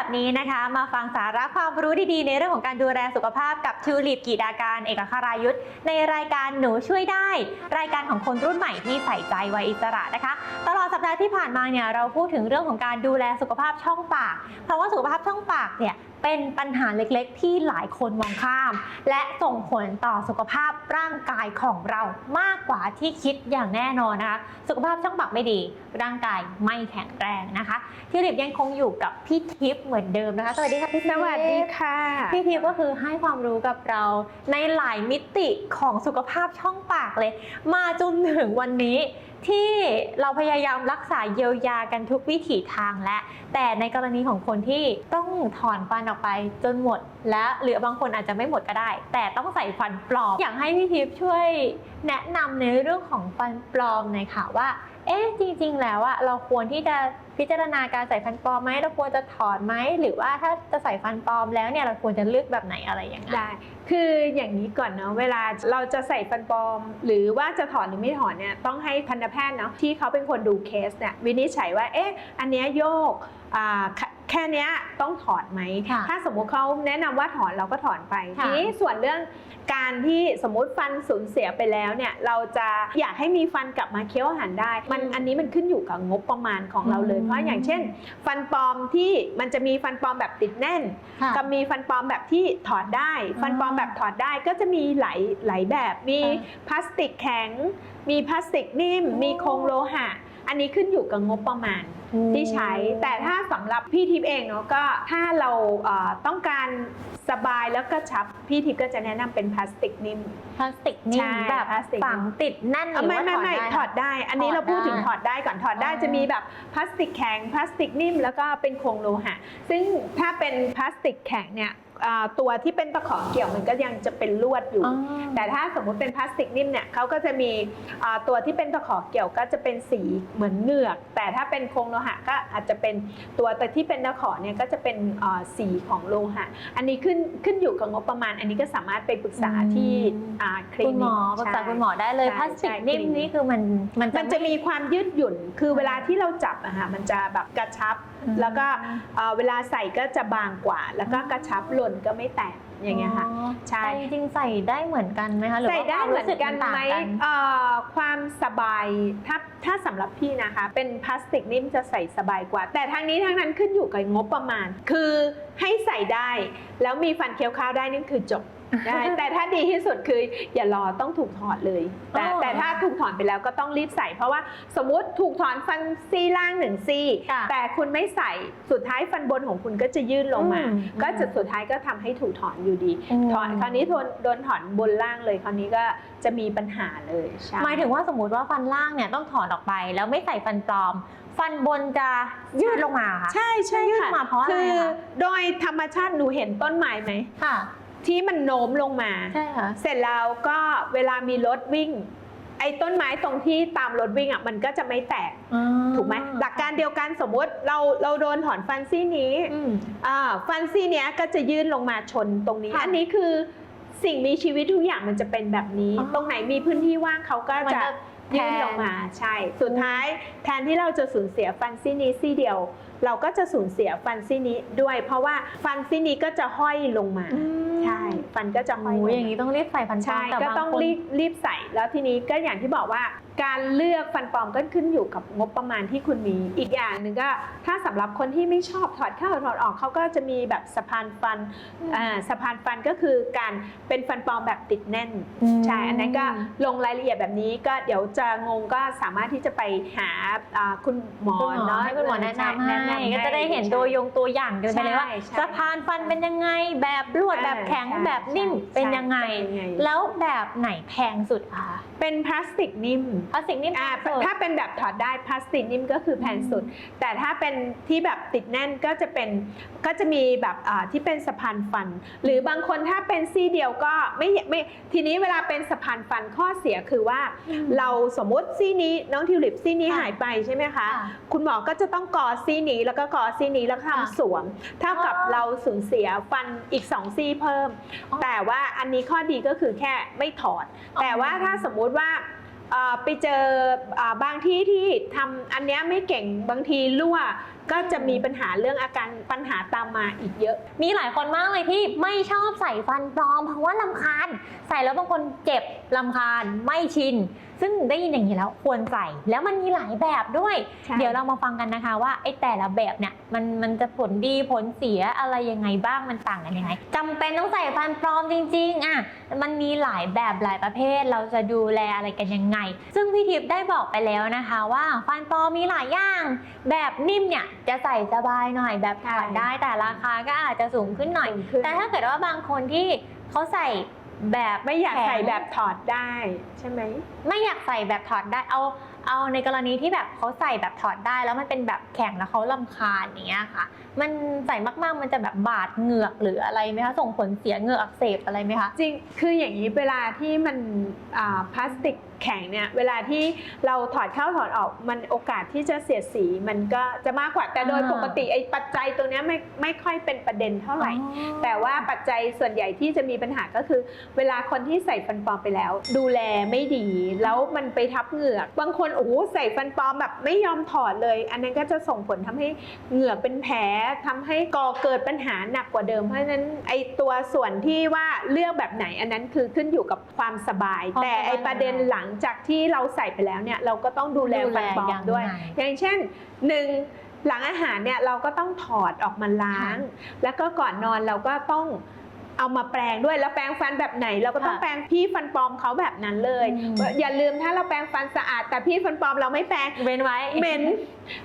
แบบนี้นะคะ มาฟังสาระความรู้ดีๆ ในเรื่องของการดูแลสุขภาพกับทิวลิปกีดาการเอกคารายุทธในรายการหนูช่วยได้ รายการของคนรุ่นใหม่ที่ใส่ใจวัยอิสระนะคะ ตลอดสัปดาห์ที่ผ่านมาเนี่ยเราพูดถึงเรื่องของการดูแลสุขภาพช่องปาก เพราะว่าสุขภาพช่องปากเนี่ย เป็นปัญหาเล็กๆ ที่หลายคนมองข้าม และส่งผลต่อสุขภาพร่างกายของเรามากกว่าที่คิดอย่างแน่นอนนะคะ สุขภาพช่องปากไม่ดี ร่างกายไม่แข็งแรงนะคะทิวลิปยังคงอยู่กับพี่ทิพย์เหมือนเดิมนะคะ สวัสดีค่ะพี่ทิสพย์วัสดีค่ะ พี่ทิพย์ก็คือให้ความรู้กับเราในหลายมิติของสุขภาพช่องปากเลย มาจนถึงวันนี้ ที่เราพยายามรักษาเยียวยากันทุกวิถีทางและ แต่ในกรณีของคนที่ต้องถอนฟันออกไปจนหมด และหรือบางคนอาจจะไม่หมดก็ได้ แต่ต้องใส่ฟันปลอม อยากให้พี่ทิพย์ช่วยแนะนำในเรื่องของฟันปลอมหน่อยค่ะว่า เอ๊ะจริง ๆ แล้วอะเราควรที่จะพิจารณาการใส่ฟันปลอมไหมเราควรจะถอนไหมหรือว่าถ้าจะใส่ฟันปลอมแล้วเนี่ยเราควรจะเลือกแบบไหนอะไรอย่างเงี้ยได้ คืออย่างนี้ก่อนเนาะเวลาเราจะใส่ฟันปลอม หรือว่าจะถอนหรือไม่ถอนเนี่ยต้องให้พันธแพทย์เนาะที่เขาเป็นคนดูเคสเนี่ยวินิจฉัยว่าเอ๊ะอันเนี้ยโยกอ่า แค่แค่เนี้ยต้องถอนไหม ค่ะถ้าสมมุติเขาแนะนำว่าถอนเราก็ถอนไป ค่ะ ทีนี้ส่วนเรื่องการที่สมมุติฟันสูญเสียไปแล้วเนี่ยเราจะอยากให้มีฟันกลับมาเคี้ยวอาหารได้ มันอันนี้มันขึ้นอยู่กับงบประมาณของเราเลย เพราะอย่างเช่น ฟันปลอมที่มันจะมีฟันปลอมแบบติดแน่น ค่ะ กับมีฟันปลอมแบบที่ถอดได้ ฟันปลอมแบบถอดได้ก็จะมีหลายหลายแบบ มีค่ะพลาสติกแข็ง มีพลาสติกนิ่มโอ้มีโครงโลหะ อันนี้ขึ้นอยู่กับงบประมาณที่ใช้ แต่ถ้าสำหรับพี่ทิพย์เองเนาะก็ถ้าเราเอ่อต้องการสบายแล้วก็ชับพี่ทิพย์ก็จะแนะนำเป็นพลาสติกนิ่มพลาสติกนิ่ใช่มแบบพลาสติกฝังติดแน่นหเอ่รืออไม่ว่าไม่ถอดไม่ได้ถอดได้ อันนี้ถอดเราพูดถึงได้ถอดได้ก่อนถอดได้อ๋อจะมีแบบพลาสติกแข็งพลาสติกนิ่มแล้วก็เป็นโครงโลหะ ซึ่งถ้าเป็นพลาสติกแข็งเนี่ย อ่าตัวที่เป็นตะขอเกี่ยวมันก็ยังจะเป็นลวดอยู่ อ๋อ แต่ถ้าสมมุติเป็นพลาสติกนิ่มเนี่ยเขาก็จะมีอ่าตัวที่เป็นตะขอเกี่ยวก็จะเป็นสีเหมือนเหงือก แต่ถ้าเป็นโครงโลหะก็อาจจะเป็นตัวแต่ที่เป็นตะขอเนี่ยก็จะเป็นอ่าสีของโลหะ อันนี้ขึ้นขึ้นอยู่กับงบประมาณ อันนี้ก็สามารถไปปรึกษาที่อ่าคลิคุณหมนิอกปรึกษาใช่ คุณหมอได้เลยใช่พลาสติกใช่นิ่มคลินิก นี่คือมันมันมันจะมีความยืดหยุ่น คือเวลาที่เราจับอะค่ะมันจะแบบกระชับอืม แล้วก็เอ่อเวลาใส่ก็จะบางกว่า แล้วก็กระชับหล่นก็ไม่แตกอย่างเงี้ยค่ะอ๋อใช่แต่จริงๆใส่ได้เหมือนกันไหมคะหรือใส่ว่าได้ความเหมืรู้อนสึกกันต่างไหมกันเอ่อความสบายถ้าถ้าสำหรับพี่นะคะ เป็นพลาสติกนิ่มจะใส่สบายกว่า แต่ทางนี้ทางนั้นขึ้นอยู่กับงบประมาณ คือให้ใส่ได้ แล้วมีฟันเคี้ยวข้าวได้นี่คือจบ ได้ แต่ถ้าดีที่สุดคืออย่ารอต้องถูกถอดเลย แต่อ๋อแต่ถ้าถูกถอนไปแล้วก็ต้องรีบใส่ เพราะว่าสมมุติถูกถอนฟันซี่ล่างหนึ่งซี่ ค่ะแต่คุณไม่ใส่สุดท้ายฟันบนของคุณก็จะยื่นลงมา อืมก็จะสุดท้ายก็ทำให้ถูกถอนอยู่ดี อืม ถอนคราวนี้โดนโดนถอนบนล่างเลย คราวนี้ก็จะมีปัญหาเลยใช่ หมายถึงว่าสมมติว่าฟันล่างเนี่ยต้องถอนออกไป แล้วไม่ใส่ฟันปลอม ฟันบนจะยืดลงมาค่ะ ใช่ใช่ยื่นค่ะมาเพราะอะไรคือคะโดยธรรมชาติหนูเห็นต้นไม้ไหม ค่ะ ที่มันโน้มลงมา ใช่ค่ะ เสร็จแล้วก็เวลามีรถวิ่ง ไอ้ต้นไม้ตรงที่ตามรถวิ่งอะมันก็จะไม่แตกถูกไหมหลักการเดียวกันสมมติเราเราโดนถอนฟันซี่นี้อืม อ่าฟันซี่เนี้ยก็จะยื่นลงมาชนตรงนี้ ค่ะอันนี้คือสิ่งมีชีวิตทุกอย่างมันจะเป็นแบบนี้ อ๋อตรงไหนมีพื้นที่ว่างเขาก็มันจะจะยื่นลงมาใช่ สุดท้ายแทนที่เราจะสูญเสียฟันซี่นี้ซี่เดียว เราก็จะสูญเสียฟันซี่นี้ด้วย เพราะว่าฟันซี่นี้ก็จะห้อยลงมาใช่ฟันก็จะห้อยลโอ้งยมาอย่างนี้ต้องรีบใส่ฟันปลอใช่มแต่ก็บางต้องคนรีบรีบใส่แล้วทีนี้ก็อย่างที่บอกว่า การเลือกฟันปลอมก็ขึ้นอยู่กับงบประมาณที่คุณมีอีกอย่างหนึ่งก็ถ้าสำหรับคนที่ไม่ชอบถอดเข้าถอดออกเขาก็จะมีแบบสะพานฟันอืมอ่าสะพานฟันก็คือการเป็นฟันปลอมแบบติดแน่นอืมใช่อันนั้นก็ลงรายละเอียดแบบนี้ก็เดี๋ยวจะงงก็สามารถที่จะไปหาอ่าคุณหมอคุณหมอเนาะให้คุณหมอแนะนำใช่ให้ก็จะได้เห็นตัวยงตัวอย่างเดินไปเลยว่าใช่ใช่สะพานฟันเป็นยังไง แบบลวดเออแบบแข็งใช่แบบนิ่มใช่เป็นยังไงเป็นยังไง แล้วแบบไหนแพงสุดคะ เป็นพลาสติกนิ่มพลาสติกนิ่มแพอ่างสุดถ้าเป็นแบบถอดได้พลาสติกนิ่มก็คือแพงสุด แต่ถ้าเป็นที่แบบติดแน่นก็จะเป็นก็จะมีแบบอ่าที่เป็นสะพานฟัน หรือบางคนถ้าเป็นซี่เดียวก็ไม่ไม่ทีนี้เวลาเป็นสะพานฟันข้อเสียคือว่าอืมเราสมมติซี่นี้น้องทิวลิปซี่นี้ค่ะหายไปใช่ไหมคะค่ะคุณหมอก็จะต้องกอซี่นี้แล้วก็กอซี่นี้แล้วก็ค่ะทำสวม เท่ากับอ๋อเราสูญเสียฟันอีกสองซี่เพิ่มอ๋อแต่ว่าอันนี้ข้อดีก็คือแค่ไม่ถอดอ๋อแต่ว่าถ้าสมมุติว่าไปเจอบางที่ที่ทำอันนี้ไม่เก่งบางทีรั่วก็จะมีปัญหาเรื่องอาการปัญหาตามมาอีกเยอะ มีหลายคนมากเลยที่ไม่ชอบใส่ฟันปลอม เพราะว่าลำคาญ ใส่แล้วบางคนเจ็บลำคาญไม่ชิน ซึ่งได้ยินอย่างนี้แล้วควรใส่แล้วมันมีหลายแบบด้วยใช่เดี๋ยวเรามาฟังกันนะคะว่าไอ้แต่ละแบบเนี่ยมันมันจะผลดีผลเสียอะไรยังไงบ้างมันต่างกันยังไงจำเป็นต้องใส่ฟันปลอมจริง ๆอะมันมีหลายแบบหลายประเภทเราจะดูแลอะไรกันยังไง ซึ่งพี่ทิพย์ได้บอกไปแล้วนะคะว่าฟันปลอมมีหลายอย่าง แบบนิ่มเนี่ยจะใส่สบายหน่อยแบบถอดได้แต่ราคาก็อาจจะสูงขึ้นหน่อยสูงขึ้นแต่ถ้าเกิดว่าบางคนที่เขาใส่ แบบไม่อยากใส่ข็งแบบถอดได้ใช่ไหมไม่อยากใส่แบบถอดได้เอา เอาในกรณีที่แบบเขาใส่แบบถอดได้ แล้วมันเป็นแบบแข็งแล้วเขาลำคาญอย่างเงี้ยค่ะมันใส่มากๆ มันจะแบบบาดเหงือกหรืออะไรไหมคะส่งผลเสียเหงือกอักเสบอะไรไหมคะจริงคืออย่างนี้เวลาที่มันอ่าพลาสติกแข็งเนี่ยเวลาที่เราถอดเข้าถอดออกมันโอกาสที่จะเสียดสีมันก็จะมากกว่าแต่โดยอ่าปกติไอ้ปัจจัยตัวเนี้ยไม่ไม่ค่อยเป็นประเด็นเท่าไหร่ แต่ว่าปัจจัยส่วนใหญ่ที่จะมีปัญหาก็คือ เวลาคนที่ใส่ฟันปลอมไปแล้ว ดูแลไม่ดี แล้วมันไปทับเหงือก บางคนโอ้โหใส่ฟันปลอมแบบไม่ยอมถอดเลย อันนั้นก็จะส่งผลทำให้เหงือกเป็นแผลทำให้ก่อเกิดปัญหาหนักกว่าเดิม เพราะฉะนั้นไอตัวส่วนที่ว่าเลือกแบบไหนอันนั้นคือขึ้นอยู่กับความสบายความแต่ไอสบายประเด็นหลังจากที่เราใส่ไปแล้วเนี่ยเราก็ต้องดูแลฟันปลอมด้วย อย่างเช่นหนึ่งหลังอาหารเนี่ยเราก็ต้องถอดออกมาล้าง แล้วก็ก่อนนอนเราก็ต้อง เอามาแปรงด้วยแล้วแปรงฟันแบบไหน เราก็ต้องค่ะแปรงพี่ฟันปลอมเขาแบบนั้นเลยอืมอย่าลืมถ้าเราแปรงฟันสะอาด แต่พี่ฟันปลอมเราไม่แปรงเว้นไว้เหม็น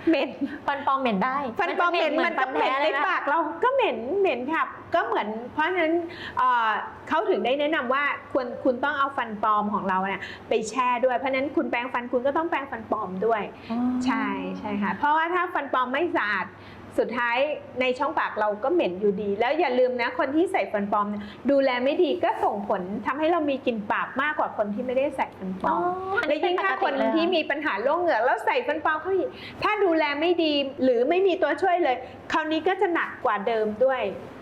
เหม็นฟันปลอมเหม็นได้ ฟันปลอมเหม็นมันก็เหม็นในปากเราก็เหม็นเหม็นค่ะก็เหมือน เพราะฉะนั้นเอ่อเขาถึงได้แนะนำว่าควรคุณต้องเอาฟันปลอมของเราเนี่ยไปแช่ด้วยเพราะฉะนั้นคุณแปรงฟันคุณก็ต้องแปรงฟันปลอมด้วยอ๋อใช่ใช่ค่ะเพราะว่าถ้าฟันปลอมไม่สะอาด สุดท้ายในช่องปากเราก็เหม็นอยู่ดี แล้วอย่าลืมนะคนที่ใส่ฟันปลอมเนี่ยดูแลไม่ดีก็ส่งผลทำให้เรามีกลิ่นปากมากกว่าคนที่ไม่ได้ใส่ฟันปลอ๋ออมอันและนี้เป็ยิ่งถ้าปกคตินเลยเหรอที่มีปัญหาโรคเหงือกแล้วใส่ฟันปลอมเข้าอีกถ้าดูแลไม่ดีหรือไม่มีตัวช่วยเลย คราวนี้ก็จะหนักกว่าเดิมด้วย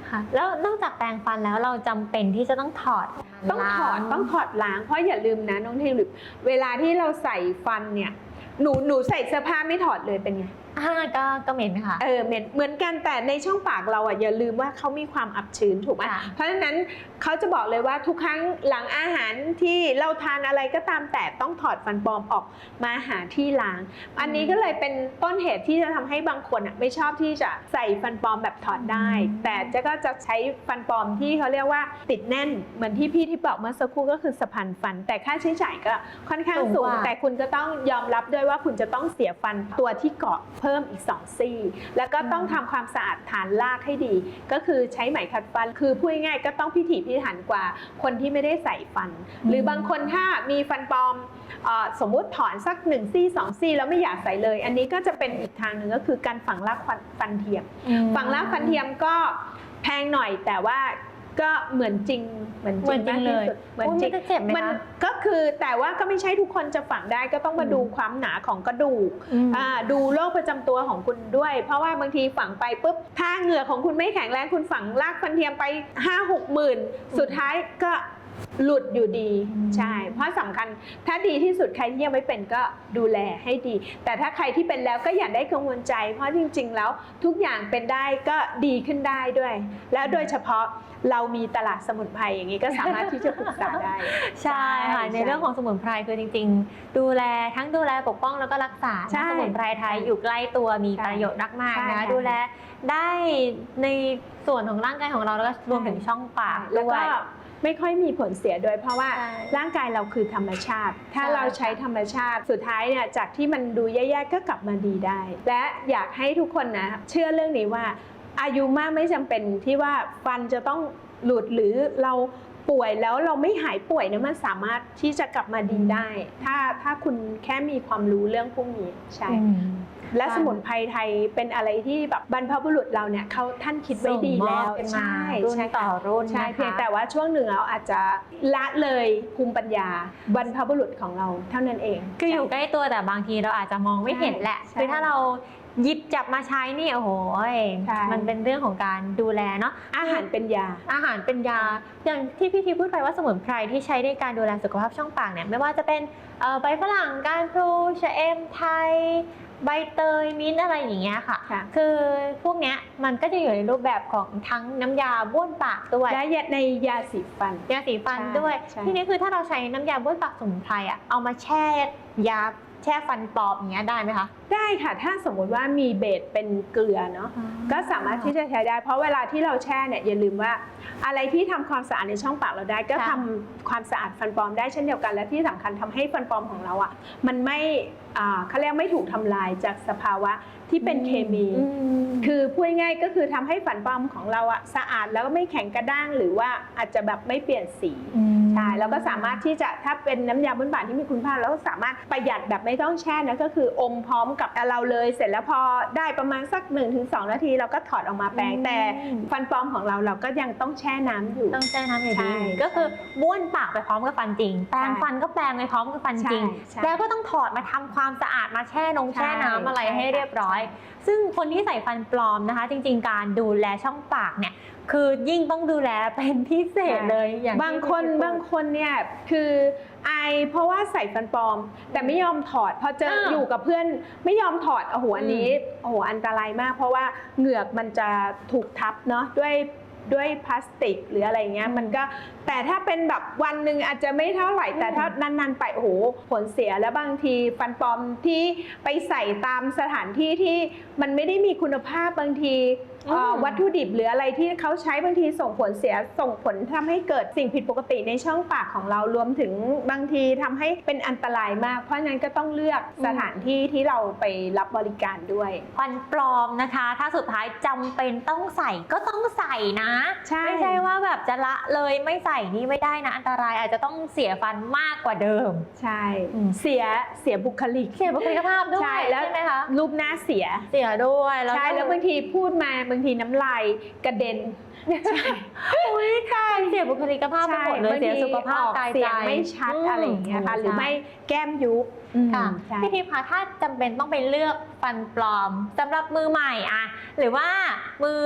ค่ะแล้วนอกจากแปรงฟันแล้วเราจำเป็นที่จะต้องถอดต้องถอดล้าง ต้องถอดล้างเพราะอย่าลืมนะน้องเทลิปเวลาที่เราใส่ฟันเนี่ยหนูหนูใส่เสื้อผ้าไม่ถอดเลยเป็นไง อ่าก็ก็เหม็นค่ะ เออเหมือนเหมือนกันแต่ในช่องปากเราอะอย่าลืมว่าเขามีความอับชื้นถูกไหมค่ะ เพราะฉะนั้นเขาจะบอกเลยว่าทุกครั้งหลังอาหารที่เราทานอะไรก็ตามแต่ต้องถอดฟันปลอมออกมาหาที่ล้าง อันนี้ก็เลยเป็นต้นเหตุที่จะทำให้บางคนอะไม่ชอบที่จะใส่ฟันปลอมแบบถอดได้ อืม แต่เจะก็จะใช้ฟันปลอมที่เขาเรียกว่าติดแน่นเหมือนที่พี่ที่บอกเมื่อสักครู่ก็คือสะพานฟัน แต่ค่าใช้จ่ายก็ค่อนข้างสูงแต่คุณก็ต้องยอมรับด้วยว่าคุณจะต้องเสียฟันตัวที่เกาะเพิ่มอีก 2 ซี่ แล้วก็ต้องทำความสะอาดฐานรากให้ดี ก็คือใช้ไหมขัดฟัน คือพูดง่ายๆก็ต้องพิถีพิถันกว่าคนที่ไม่ได้ใส่ฟัน หรือบางคนถ้ามีฟันปลอมเอ่อสมมุติถอนสัก1ซี่2ซี่แล้วไม่อยากใส่เลย อันนี้ก็จะเป็นอีกทางหนึ่งก็คือการฝังรากฟันฟันเทียมอืมฝังรากฟันเทียมก็แพงหน่อยแต่ว่า ก็เหมือนจริงเหมือนจเหมือนจริงมากเลที่ยสุดเหมือนอุ๊ยจริมังนจะเจ็บไหมมันคะก็คือแต่ว่าก็ไม่ใช่ทุกคนจะฝังได้ก็ต้องมาอืมดูความหนาของกระดูกอืมอ่าดูโรคประจำตัวของคุณด้วย เพราะว่าบางทีฝังไปปุ๊บถ้าเหงือกของคุณไม่แข็งแรงคุณฝังรากฟันเทียมไป5 6หมื่นสุดท้ายก็ หลุดอยู่ดีอืมใช่ เพราะสำคัญถ้าดีที่สุดใครที่ยังไม่เป็นก็ดูแลให้ดี แต่ถ้าใครที่เป็นแล้วก็อย่าได้กังวลใจ เพราะจริง ๆ แล้วทุกอย่างเป็นได้ก็ดีขึ้นได้ด้วย แล้วโดยเฉพาะเรามีตลาดสมุนไพรอย่างนี้ก็สามารถที่จะปรึกษาได้ใช่ค่ะใช่ในเรื่องของสมุนไพรคือจริง ๆ ดูแลทั้งดูแลปกป้องแล้วก็รักษาใช่สมุนไพรไทยอยู่ใกล้ตัวมีใช่ประโยชน์มากๆใช่นะค่ะดูแลได้ในส่วนของร่างกายของเราแล้วก็รวมถึงช่องปากแล้วด้วก็ย ไม่ค่อยมีผลเสียด้วยเพราะว่าใช่ร่างกายเราคือธรรมชาติ ถ้าใช่ เราใช้ธรรมชาติสุดท้ายเนี่ยจากที่มันดูแย่ๆก็กลับมาดีได้ และอยากให้ทุกคนนะเชื่อเรื่องนี้ว่าอายุมากไม่จำเป็นที่ว่าฟันจะต้องหลุดหรือเราป่วยแล้วเราไม่หายป่วยเนี่ยมันสามารถที่จะกลับมาดีได้ ถ้าถ้าคุณแค่มีความรู้เรื่องพวกนี้ใช่ อืม และสมุนไพรไทยเป็นอะไรที่แบบบรรพบุรุษเราเนี่ยเขาท่านคิดไว้ดีแล้วส่งมอบกันมาใช่รุ่นใช่ต่อรุ่นใช่นะคะเพียงแต่ว่าช่วงหนึ่งเราอาจจะละเลยภูมิปัญญาบรรพบุรุษของเราเท่านั้นเอง คืออยู่ใกล้ตัวแต่บางทีเราอาจจะมองไม่เห็นแหละใช่คือถ้าเราหยิบจับมาใช้นี่โอ้โหยใช่มันเป็นเรื่องของการดูแลเนาะอาหารเป็นยา อาหารเป็นยา อย่างที่พี่ทีพูดไปว่าสมุนไพรที่ใช้ในการดูแลสุขภาพช่องปากเนี่ยไม่ว่าจะเป็นเอ่อใบฝรั่งการพลูชะเอมไทย ใบเตยมิ้นท์อะไรอย่างเงี้ยค่ะ ค่ะ คือพวกเนี้ยมันก็จะอยู่ในรูปแบบของทั้งน้ำยาบ้วนปากด้วยและในยาสีฟัน ยาสีฟันใช่ด้วย ใช่ ทีนี้คือถ้าเราใช้น้ำยาบ้วนปากสมุนไพรอะเอามาแช่ยาแช่ฟันปลอมอย่างเงี้ยได้ไหมคะได้ค่ะ ถ้าสมมุติว่ามีเบสเป็นเกลือเนาะ ก็สามารถที่จะใช้ได้ เพราะเวลาที่เราแช่เนี่ยอย่าลืมว่าอะไรที่ทำความสะอาดในช่องปากเราได้ ก็ค่ะทำความสะอาดฟันปลอมได้เช่นเดียวกัน และที่สำคัญทำให้ฟันปลอมของเราอะมันไม่อ่าเขาเรียกไม่ถูกทำลายจากสภาวะที่เป็นเคมีอืมคือพูดง่ายๆก็คือทำให้ฟันปลอมของเราอะสะอาดแล้วก็ไม่แข็งกระด้างหรือว่าอาจจะแบบไม่เปลี่ยนสีใช่แล้วก็สามารถที่จะถ้าเป็นน้ำยาบนบาทที่มีคุณภาพแล้วก็สามารถประหยัดแบบไม่ต้องแช่นะก็คืออมพร้อมกับเราเลย เสร็จแล้วพอได้ประมาณสัก 1-2 นาที เราก็ถอดออกมาแปรงอืมแต่ฟันปลอมของเราเราก็ยังต้องแช่น้ำอยู่ ต้องแช่น้ำอยู่ใช่ดีก็คือบ้วนปากไปพร้อมกับฟันจริง แปรงใช่ฟันก็แปรงไปพร้อมกับฟันจริงใช่ใช่แล้วก็ต้องถอดมาทำความสะอาดมาแช่นงใช่แช่น้ำอะไรใช่ให้เรียบร้อย ซึ่งคนที่ใส่ฟันปลอมนะคะ จริง ๆ การดูแลช่องปากเนี่ยคือยิ่งต้องดูแลเป็นพิเศษเลยอย่างที่บางคนพี่พูด บางคนเนี่ยคือ ไอเพราะว่าใส่ฟันปลอม แต่ไม่ยอมถอดพอเจอเออออยู่กับเพื่อนไม่ยอมถอดโอ้โหอันนี้อืมโอ้โหอันตรายมาก เพราะว่าเหงือกมันจะถูกทับเนาะด้วยด้วยพลาสติกหรืออะไรเงี้ยมันก็แต่ถ้าเป็นแบบวันหนึ่งอาจจะไม่เท่าไหร่ แต่ถ้านานๆไปโอ้โหผลเสียแล้วบางทีฟันปลอมที่ไปใส่ตามสถานที่ที่มันไม่ได้มีคุณภาพบางทีเอ่ออืม วัตถุดิบหรืออะไรที่เขาใช้บางทีส่งผลเสียส่งผลทำให้เกิดสิ่งผิดปกติในช่องปากของเรารวมถึงบางทีทำให้เป็นอันตรายมาก เพราะฉะนั้นก็ต้องเลือกสถานที่ที่เราไปรับบริการด้วยฟันปลอมนะคะ ถ้าสุดท้ายจำเป็นต้องใส่ก็ต้องใส่นะใช่ไม่ใช่ว่าแบบจะละเลยไม่ใส่นี่ไม่ได้นะ อันตรายอาจจะต้องเสียฟันมากกว่าเดิม ใช่อืมเสียเสียบุคลิกเสียบุคลิกภาพด้วยใช่แล้วไหมคะรูปหน้าเสียเสียด้วยแล้วใช่ก็แล้วบางทีพูดมาบางทีน้ำลายกระเด็นอุ้ยค่ะเสียบุคลิกภาพไปหมดเลยบางเสียทีสุขภาพออกกายเสีใจยงไม่ชัดอะไรอย่างเงี้ยค่ะหรือไม่ใช่แก้มยุบค่ะใช่พี่ทิพย์คะถ้าจำเป็นต้องไปเลือกฟันปลอมสำหรับมือใหม่อะหรือว่ามือ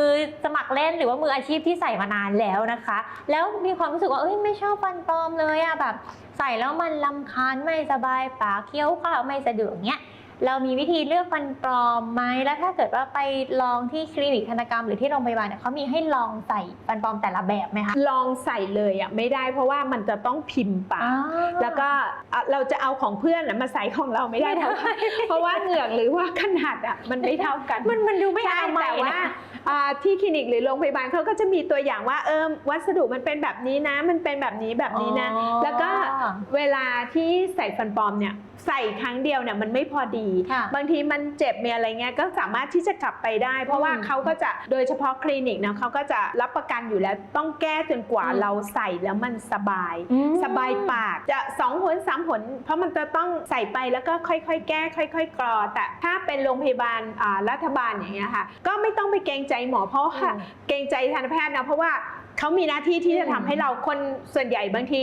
สมัครเล่นหรือว่ามืออาชีพที่ใส่มานานแล้วนะคะ แล้วมีความรู้สึกว่าเอ้ยไม่ชอบฟันปลอมเลยอะแบบ ใส่แล้วมันลำคาญไม่สบายปากเคี้ยวข้าวไม่สะดวกเนี้ย เรามีวิธีเลือกฟันปลอมไหมแล้วถ้าเกิดว่าไปลองที่คลินิกธนกรรมหรือที่โรงพยาบาลเนี่ยเขามีให้ลองใส่ฟันปลอมแต่ละแบบไหมคะ ลองใส่เลยอะไม่ได้เพราะว่ามันจะต้องพิมพ์ปากแล้วก็อะเราจะเอาของเพื่อนน่ะมาใส่ของเราไม่ได้ไม่ได้เพราะว่าเพราะว่าเหงือกหรือว่าขนาดอะมันไม่เท่ากัน มันมันดูไม่อใช่นามัยแต่ว่านะอ่าที่คลินิกหรือโรงพยาบาลเขาก็จะมีตัวอย่างว่าเออวัสดุมันเป็นแบบนี้นะ มันเป็นแบบนี้แบบนี้นะอ๋อแล้วก็เวลาที่ใส่ฟันปลอมเนี่ยใส่ครั้งเดียวเนี่ยมันไม่พอดีค่ะบางทีมันเจ็บมีอะไรเงี้ยก็สามารถที่จะกลับไปได้ เพราะว่าอืมเขาก็จะโดยเฉพาะคลินิกนะเขาก็จะรับประกันอยู่แล้วต้องแก้จนกว่าอืมเราใส่แล้วมันสบายอืมสบายปากจะสองผลสามผลเพราะมันจะต้องใส่ไปแล้วก็ค่อยๆ แก้ ค่อย ๆ กรอ แต่ถ้าเป็นโรงพยาบาลอ่ารัฐบาลอย่างเงี้ยค่ะก็ไม่ต้องไปเกรงใจหมอเพราะว่าอืมเกรงใจทันตแพทย์นะเพราะว่าเขามีหน้าที่ที่จะอืมทำให้เราคนส่วนใหญ่บางที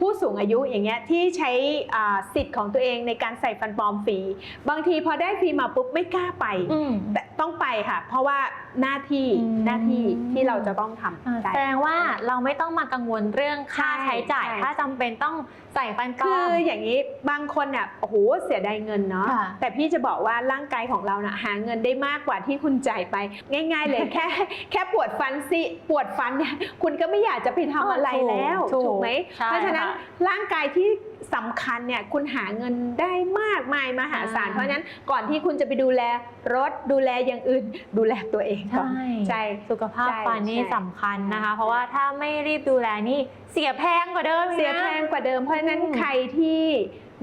ผู้สูงอายุอย่างเงี้ยที่ใช้อ่าสิทธิ์ของตัวเองในการใส่ฟันปลอมฟรี บางทีพอได้ฟรีมาปุ๊บไม่กล้าไปอืมแต่ต้องไปค่ะ เพราะว่า หน้าที่อืมหน้าที่ที่เราจะต้องทำอ่าใช่แสดงว่าเราไม่ต้องมากังวลเรื่องค่าใช่ใช้จ่ายใช่ถ้าจำเป็นต้องใส่ฟันปลคืออมอย่างนี้บางคนเนี่ยโอ้โหเสียดายเงินเนาะค่ะแต่พี่จะบอกว่าร่างกายของเราน่ะหาเงินได้มากกว่าที่คุณจ่ายไป ง่าย ๆ เลยแค่แค่ปวดฟันสิปวดฟันเนี่ยคุณก็ไม่อยากจะไปทำอะไรแล้วถูกถูกไหมใช่เพราะฉะนั้นค่ะร่างกายที่ สำคัญเนี่ยคุณหาเงินได้มากมายมหาศาลอ่าเพราะฉะนั้นก่อนที่คุณจะไปดูแลรถดูแลอย่างอื่น ดูแลตัวเองก่อนใช่ใช่สุขภาพใช่ฟันนี่ใช่สำคัญนะคะ เพราะว่าถ้าไม่รีบดูแลนี่เสียแพงกว่าเดิมอีกนะเสียแพงกว่าเดิมเพราะฉะนั้นอืมใครที่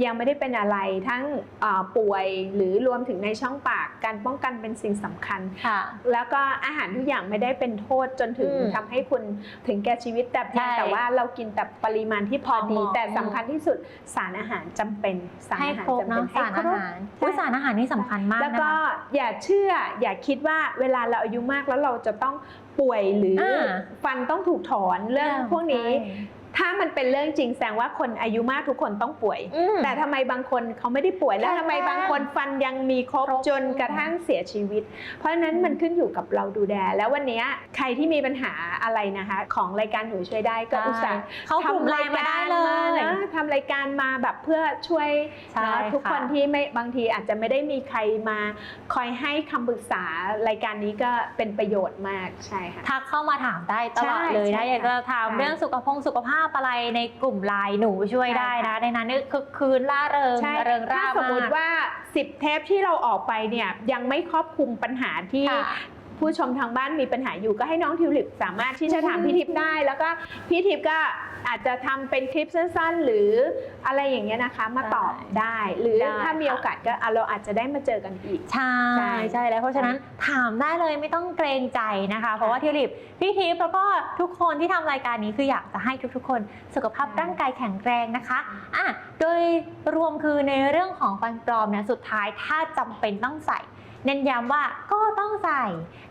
ยังไม่ได้เป็นอะไรทั้งอ่าป่วยหรือรวมถึงในช่องปากการป้องกันเป็นสิ่งสำคัญค่ะ แล้วก็อาหารทุกอย่างไม่ได้เป็นโทษจนถึงอืมทำให้คุณถึงแก่ชีวิตแต่เพียงใช่แต่ว่าเรากินแต่ปริมาณที่พอดีพอเหมาะแต่สำคัญที่สุดสารอาหารจำเป็นสารให้อาหารครบจำเป็เนาะนให้สารคอารบหารอุ๊ยสารอาหารนี่สำคัญมากแล้วนะก็คะอย่าเชื่ออย่าคิดว่าเวลาเราอายุมากแล้วเราจะต้องป่วยหรืออาฟันต้องถูกถอนเรื่องพวกนี้ใช่ ถ้ามันเป็นเรื่องจริงแสดงว่าคนอายุมากทุกคนต้องป่วย อืมแต่ทำไมบางคนเขาไม่ได้ป่วยแล้วแข็งทำไมบางคนฟันยังมีครบครบ จนกระทั่งเสียชีวิต เพราะฉะนั้นมันขึ้นอยู่กับเราดูแลแล้ววันนี้ใครที่มีปัญหาอะไรนะคะ ของรายการหนูช่วยได้ก็อุตส่าห์ เขากลุ่มไลน์มาได้เลย ทำรายการมานะทำรายการมาแบบเพื่อช่วยใช่นะทุกค่ะ คนที่ไม่บางทีอาจจะไม่ได้มีใครมาคอยให้คำปรึกษารายการนี้ก็เป็นประโยชน์มากใช่ค่ะ ทักเข้ามาถามได้ตลอดเลยใช่นะอยากจะถามใช่เรื่องสุขภงสุขภาพอะไรในกลุ่มไลน์หนูช่วยใช่ได้นะค่ะในนั้นนี่คือคืนล่าเริงใช่เริงร่าถ้าสมมติมากว่า 10 เทปที่เราออกไปเนี่ยยังไม่ครอบคลุมปัญหาที่ค่ะ ผู้ชมทางบ้านมีปัญหาอยู่ก็ให้น้องทิวลิปสามารถที่จะถามพี่ทิพย์ได้ แล้วก็พี่ทิพย์ก็อาจจะทำเป็นคลิปสั้นๆ หรืออะไรอย่างเงี้ยนะคะ มาตอบได้ หรือได้ถ้ามีโอกาสก็อะเราอาจจะได้มาเจอกันอีก ใช่ใช่ ใช่แล้วเพราะฉะนั้นถามได้เลยไม่ต้องเกรงใจนะคะ เพราะว่าทิวลิปพี่ทิพย์แล้วก็ทุกคนที่ทำรายการนี้คืออยากจะให้ทุกๆ คน สุขภาพใช่ร่างกายแข็งแรงนะคะอะโดยรวมคือในเรื่องของฟันปลอมเนี่ยสุดท้ายถ้าจำเป็นต้องใส่ เน้นย้ำว่าก็ต้องใส่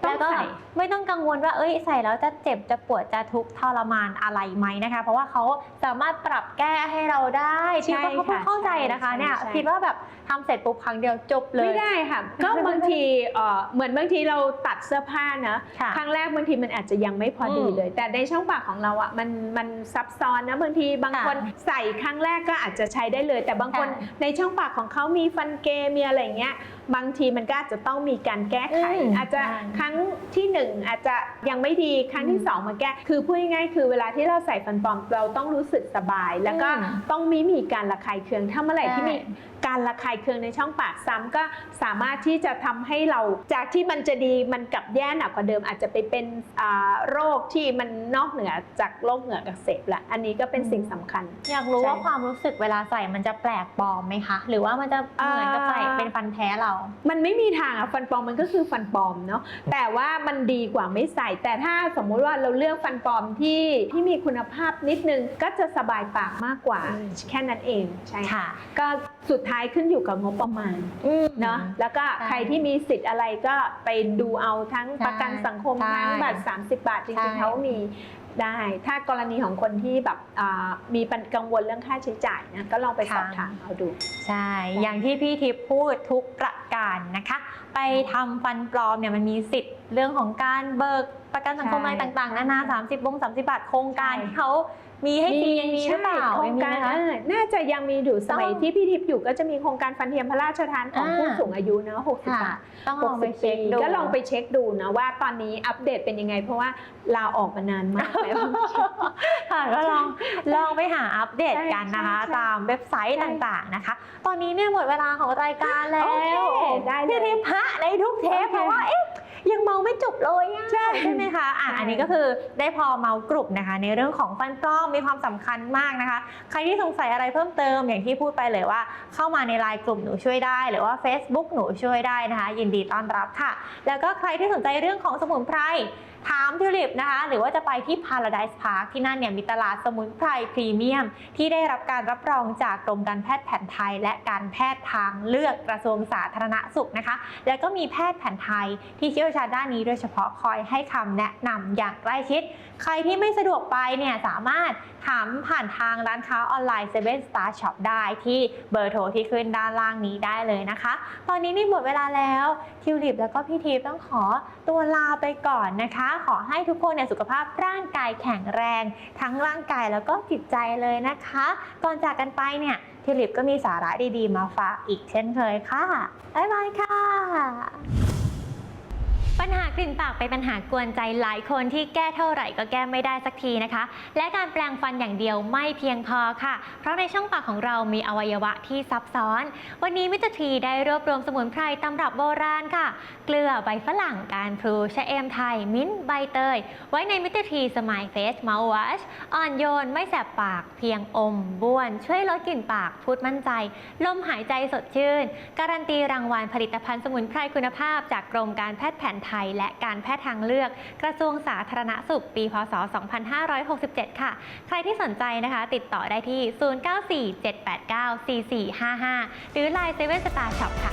ต้แล้อวงก็ใส่ไม่ต้องกังวลว่าเอ้ยใส่แล้วจะเจ็บจะปวดจะทุกข์ทรมานอะไรไหมนะคะ เพราะว่าเขาสามารถปรับแก้ให้เราได้ใช่ที่ว่าเขาค่ะเข้าใจนะคะใช่เนี่ยใช่คิดว่าแบบทำเสร็จปุ๊บครั้งเดียวจบเลยไม่ได้ค่ะก็บางทีเอ่อเหมือนบางทีเราตัดเสื้อผ้านะค่ะครั้งแรกบางทีมันอาจจะยังไม่พอดีอืมเลย แต่ในช่องปากของเราอะมันมันซับซ้อนนะบางทีบางค่ะคนใส่ครั้งแรกก็อาจจะใช้ได้เลย แต่บางคนค่ะในช่องปากของเขามีฟันเกมีอะไรอย่างเงี้ยบางทีมันก็อาจจะต้องมีการแก้ไขอืมอาจจะใช่ครั้งที่หนึ่งอาจจะยังไม่ดีครั้งที่อืมสองมาแก้ คือพูดง่ายๆคือเวลาที่เราใส่ฟันปลอมเราต้องรู้สึกสบาย แล้วก็อืมต้องไม่มีการระคายเคืองถ้าเมื่อไหร่ที่ใช่มี การระคายเคืองในช่องปากซ้ำก็สามารถที่จะทำให้เราจากที่มันจะดีมันกลับแย่หนักกว่าเดิม อาจจะไปเป็นอ่าโรคที่มันนอกเหนือจากโรคเหงื่ออักเสบละอันนี้ก็เป็นสิ่งสำคัญ อยากรู้ใช่ว่าความรู้สึกเวลาใส่มันจะแปลกปลอมไหมคะ หรือว่ามันจะเหมือนกับใส่อ่าเป็นฟันแท้เรา มันไม่มีทางอะฟันปลอมมันก็คือฟันปลอมเนาะแต่ว่ามันดีกว่าไม่ใส่ แต่ถ้าสมมุติว่าเราเลือกฟันปลอมที่ที่มีคุณภาพนิดนึงก็จะสบายปากมากกว่าอืมแค่นั้นเองใช่ค่ะก็สุดท้ายขึ้นอยู่กับงบประมาณอืมเนาะแล้วก็ใช่ใครที่มีสิทธิ์อะไรก็ไปดูเอาทั้งใช่ประกันสังคมใช่ทั้งบัตร 30 บาทจใช่ริงๆเขามีได้ ถ้ากรณีของคนที่แบบอ่ามีปัญกังวลเรื่องค่าใช้จ่ายนะก็ลองไปสอบถามเอาดู ใช่ อย่างที่พี่ทิพย์พูดทุกประการนะคะ ไปทำฟันปลอมเนี่ยมันมีสิทธิ์เรื่องของการเบิกประกันสังคมใช่อะไรต่างๆ นานา30บง30 บาทโครงการใช่ที่เขา มีให้ฟรียังมีหรือเปล่าใช่โครงยังมีการไหมคะเออน่าจะยังมีอยู่สมัยต้องที่พี่ทิพย์อยู่ก็จะมีโครงการฟันเทียมพระราชทานของอ่าผู้สูงอายุเนาะ60ค่ะบาทต้องลองไปเช็คดูก็ลองไปเช็คดูนะว่าตอนนี้อัปเดตเป็นยังไง เพราะว่าลาออกมานานมากแล้วค่ะก็ลองลองไปหาอัปเดตกันนะคะใช่ใช่ตามเว็บไซต์ใช่ต่างๆนะคะ ตอนนี้เนี่ยหมดเวลาของรายการแล้วโอเคได้เลยพี่ทิพย์ฮะในทุกเทปโอเคเพราะว่าเอ๊ะ ยังเมาไม่จบเลยอะใช่ใช่ไหมคะอะใช่อันนี้ก็คือได้พอเมากรุบนะคะ ในเรื่องของฟันปลอมมีความสำคัญมากนะคะ ใครที่สงสัยอะไรเพิ่มเติมอย่างที่พูดไปเลยว่า เข้ามาในไลน์กลุ่มหนูช่วยได้ หรือว่า Facebook หนูช่วยได้นะคะ ยินดีต้อนรับค่ะ แล้วก็ใครที่สนใจเรื่องของสมุนไพร ถามทิวลิปนะคะ หรือว่าจะไปที่ Paradise Park ที่นั่นเนี่ยมีตลาดสมุนไพรพรีเมียม ที่ได้รับการรับรองจากกรมการแพทย์แผนไทย และการแพทย์ทางเลือกกระทรวงสาธารณสุขนะคะ แล้วก็มีแพทย์แผนไทย ที่เชี่ยวชาญด้านนี้โดยเฉพาะคอยให้คำแนะนำอย่างใกล้ชิด ใครที่ไม่สะดวกไปเนี่ยสามารถถามผ่านทางร้านค้าออนไลน์7 Star Shop ได้ที่เบอร์โทรที่ขึ้นด้านล่างนี้ได้เลยนะคะ ตอนนี้นี่หมดเวลาแล้วทิวลิปแล้วก็พี่ทิพย์ต้องขอตัวลาไปก่อนนะคะขอให้ทุกคนเนี่ยสุขภาพร่างกายแข็งแรง ทั้งร่างกายแล้วก็จิตใจเลยนะคะ ก่อนจากกันไปเนี่ยทิลิปก็มีสาระดีๆ มาฝากอีกเช่นเคยค่ะบ๊ายบายค่ะ ปัญหากลิ่นปากเป็นปัญหากวนใจหลายคนที่แก้เท่าไหร่ก็แก้ไม่ได้สักทีนะคะ และการแปลงฟันอย่างเดียวไม่เพียงพอค่ะ เพราะในช่องปากของเรามีอวัยวะที่ซับซ้อน วันนี้มิตรทีได้รวบรวมสมุนไพรตำรับโบราณค่ะ เกลือใบฝรั่งการพลูชะเอมไทย มิ้นท์ใบเตย ไว้ในมิตรทีสมายเฟสมาวอชอ่อนโยนไม่แสบปากเพียงอมบ้วน ช่วยลดกลิ่นปากพูดมั่นใจ ลมหายใจสดชื่น การันตีรางวัลผลิตภัณฑ์สมุนไพรคุณภาพ จากกรมการแพทย์แผนไทย และการแพทย์ทางเลือก กระทรวงสาธารณสุข ปี พศ 2567 ค่ะ ใครที่สนใจนะคะ ติดต่อได้ที่ 0947894455 หรือ Line 7 Star Shop ค่ะ